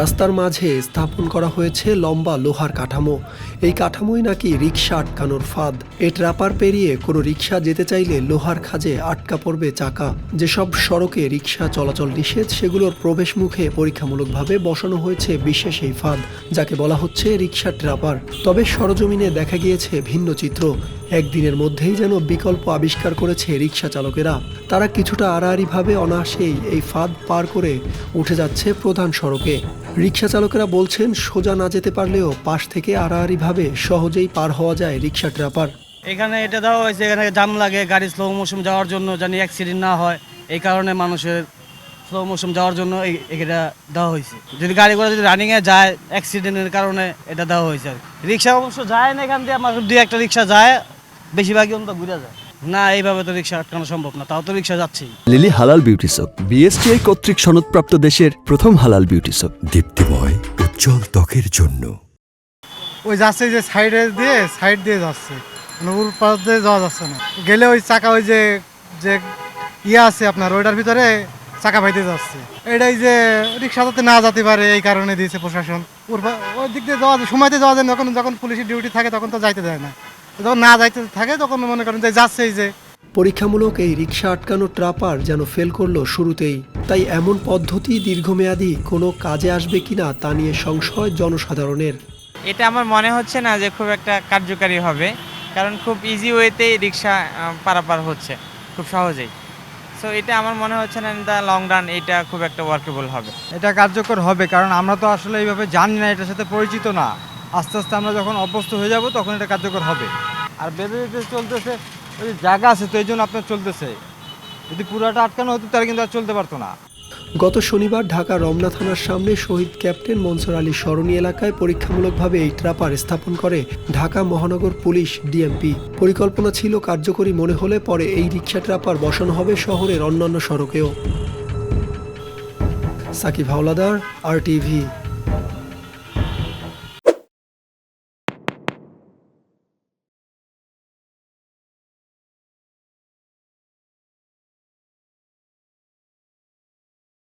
রাস্তার মাঝে স্থাপন করা হয়েছে লম্বা লোহার কাঠামো। এই কাঠামোই নাকি রিক্সা আটকানোর ফাঁদ। এ ট্রাপার পেরিয়ে কোনো রিক্সা যেতে চাইলে লোহার খাজে আটকা পড়বে চাকা। যেসব সড়কে রিক্সা চলাচল নিষেধ, সেগুলোর প্রবেশ মুখে পরীক্ষামূলকভাবে বসানো হয়েছে বিশেষ এই ফাঁদ, যাকে বলা হচ্ছে রিক্সা ট্রাপার তবে সরজমিনে দেখা গিয়েছে ভিন্ন চিত্র। একদিনের মধ্যেই যেন বিকল্প আবিষ্কার করেছে রিক্সা চালকেরা। তারা কিছুটা আড়াআড়িভাবে অনায়াসেই এই ফাঁদ পার করে উঠে যাচ্ছে প্রধান সড়কে। রিক্সা চালকেরা বলছেন, সোজা না যেতে পারলেও পাশ থেকে আড়াআড়িভাবে সহজেই পার হওয়া যায় রিক্সা ট্রাপার। এখানে এটা দেওয়া হয়েছে, এখানে জাম লাগে, গাড়ি স্লো মোশন যাওয়ার জন্য জানি অ্যাক্সিডেন্ট না হয়, এই কারণে মানুষের স্লো মোশন যাওয়ার জন্য এটা দেওয়া হয়েছে। যদি গাড়ি ঘোড়া যদি রানিংয়ে যায় অ্যাক্সিডেন্টের কারণে এটা দেওয়া হয়েছে আর। রিক্সা অবশ্য যায় না এখান দিয়ে আমার দুই একটা রিক্সা যায়, বেশিরভাগই অন্তত ঘুরে যায়। না এইভাবে তো রিক্সা আটকানো সম্ভব না তাও তো রিক্সা যাচ্ছেই লিলি হালাল বিউটি সোপ বিএসটিআই কর্তৃক সনদপ্রাপ্ত দেশের প্রথম হালাল বিউটি সোপ দীপ্তিময় উজ্জ্বল ত্বকের জন্য। ওই যাচ্ছে যে সাইডে দিয়ে সাইড দিয়ে যাচ্ছে। মানে উল পাশ দিয়ে যাওয়া যাচ্ছে না। গেলে ওই চাকা ওই যে যে ইয়ে আছে আপনার ওইটার ভিতরে চাকা ভাইতে যাচ্ছে। এটাই যে রিক্সা যাতে না যেতে পারে এই কারণে দিয়েছে প্রশাসন। ওর ওই দিক দিয়ে যাওয়া সময়তে যাওয়া যায় না, যখন যখন পুলিশের ডিউটি থাকে তখন তো যাইতে দেয় না। যখন না যাইতে থাকে তখন মনে করেন যে যাচ্ছে যে। পরীক্ষামূলক এই রিক্সা আটকানো ট্রাপার যেন ফেল করল শুরুতেই। তাই এমন পদ্ধতি দীর্ঘমেয়াদী কোনো কাজে আসবে কিনা তা নিয়ে সংশয় জনসাধারণের। এটা আমার মনে হচ্ছে না যে খুব একটা কার্যকারী হবে কারণ খুব ইজি ওয়েতেই রিক্সা পারাপার হচ্ছে খুব সহজেই। সো এটা আমার মনে হচ্ছে না দ্য লং রান এটা খুব একটা ওয়ার্কেবল হবে। এটা কার্যকর হবে কারণ আমরা তো আসলে এইভাবে জানি না এটার সাথে পরিচিত না। আস্তে আস্তে আমরা যখন অভ্যস্ত হয়ে যাব তখন এটা কার্যকর হবে। আর বেঁধে যেতে চলতেছে, ওই জায়গা আছে তো এই জন্য আপনার চলতেছে। যদি পুরাটা আটকানো হতো, তাহলে কিন্তু আর চলতে পারতো না। গত শনিবার ঢাকা রমনা থানার সামনে শহীদ ক্যাপ্টেন মনসুর আলী সরণি এলাকায় পরীক্ষামূলকভাবে এই ট্রাপার স্থাপন করে ঢাকা মহানগর পুলিশ ডিএমপি। পরিকল্পনা ছিল কার্যকরী মনে হলে পরে এই রিক্সা ট্রাপার বসানো হবে শহরের অন্যান্য সড়কেও। সাকিব হাওলাদার, আর টিভি।